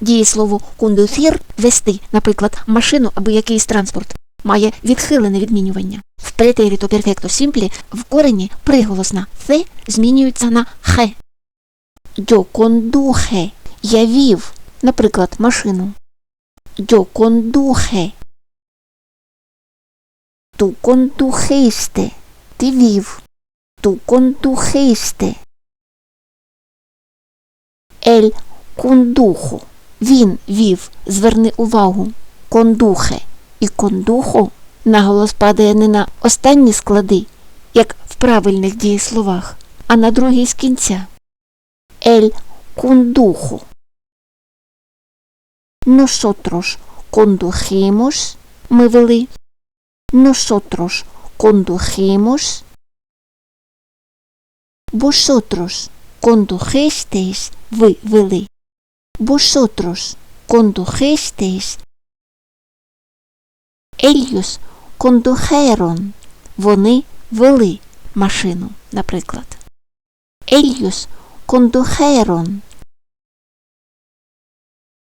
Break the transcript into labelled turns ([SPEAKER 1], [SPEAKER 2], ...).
[SPEAKER 1] Дієслово кондуцір вести, наприклад, машину або якийсь транспорт, має відхилене відмінювання. В претеріто перфекто сімплі в корені приголосна «се» змінюється на «хе». Yo conduje – я вів, наприклад, машину. Yo conduje. Tú condujiste – ти вів. Tú condujiste. Ель кондухо. Він вів. Зверни увагу. Кондухе і кондухо наголос падає не на останні склади, як в правильних дієсловах, а на другий з кінця. Ель кондухо. Nosotros condujimos. Ми вели. Nosotros condujimos. Vosotros condujisteis. Ви вели. Vosotros condujisteis. Ellos condujeron. Вони вели машину, наприклад. Ellos condujeron.